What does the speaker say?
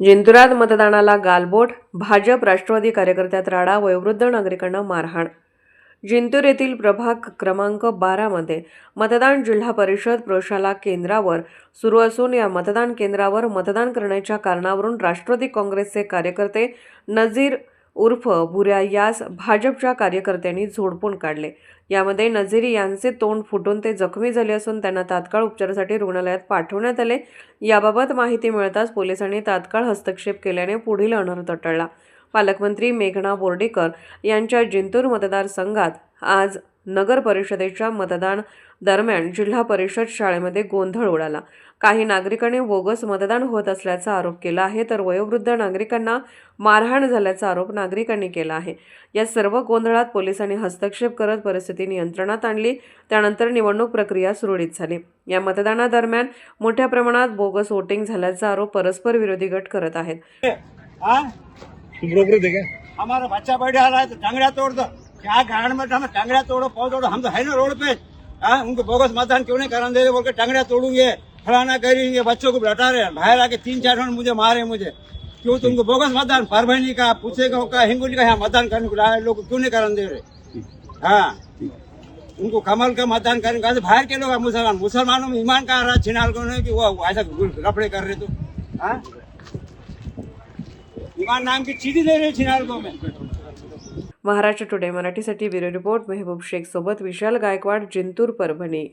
जिंतुरात मतदानाला गालबोट भाजप राष्ट्रवादी कार्यकर्त्यात राडा वयोवृद्ध नागरिकांना मारहाण. जिंतूर येथील प्रभाग क्रमांक बारामध्ये मतदान जिल्हा परिषद प्रशाला केंद्रावर सुरू असून या मतदान केंद्रावर मतदान करण्याच्या कारणावरून राष्ट्रवादी काँग्रेसचे कार्यकर्ते नझीर उर्फ भुऱ्या यास भाजपच्या कार्यकर्त्यांनी झोडपून काढले. यामध्ये नझीरी यांचे तोंड फुटून ते जखमी झाले असून त्यांना तात्काळ उपचारासाठी रुग्णालयात पाठवण्यात आले. याबाबत माहिती मिळताच पोलिसांनी तात्काळ हस्तक्षेप केल्याने पुढील अनर्थ टळला. पालकमंत्री मेघना बोर्डीकर यांच्या जिंतूर मतदारसंघात आज नगर परिषदेच्या मतदान दरम्यान जिल्हा परिषद शाळेमध्ये गोंधळ उडाला. काही नागरिकांनी बोगस मतदान होत असल्याचा आरोप केला आहे तर वयोवृद्ध नागरिकांना मारहाण झाल्याचा आरोप नागरिकांनी केला आहे. या सर्व गोंधळात पोलिसांनी हस्तक्षेप करत परिस्थिती नियंत्रणात आणली. त्यानंतर निवडणूक प्रक्रिया सुरळीत झाली. या मतदानादरम्यान मोठ्या प्रमाणात बोगस वोटिंग झाल्याचा आरोप परस्पर विरोधी गट करत आहेत. हमारा बच्चा बैठा रहा है तो टंगड़ा तोड़ दो क्या कारण में हम टंगड़ा तोड़ो पौ तोड़ो? हम तो है ना रोड पे। हाँ उनको बोगस मतदान क्यों नहीं कराने दे रहे? बोल के टंगड़ा तोड़ूँगे, फलाना करेंगे बच्चों को बैठा रहे बाहर आके तीन चार जन मुझे मारे मुझे। क्यों तुमको बोगस मतदान? परभनी का पूछेगा का हिंगोली का यहाँ मतदान करने को लाए लोग क्यों नहीं कराने दे रहे? हाँ। उनको कमल का मतदान करने का बाहर के लोग मुसलमान। मुसलमानों में ईमान का रहा? छिनाल को नहीं कि वो ऐसा कपड़े कर रहे तो। हाँ? ईमान नाम की चीज़ ही दे रहे छिनाल को में। महाराष्ट्र टुडे मराठीसाठी ब्युरो रिपोर्ट मेहबूब शेख सोबत विशाल गायकवाड जिंतूर परभणी.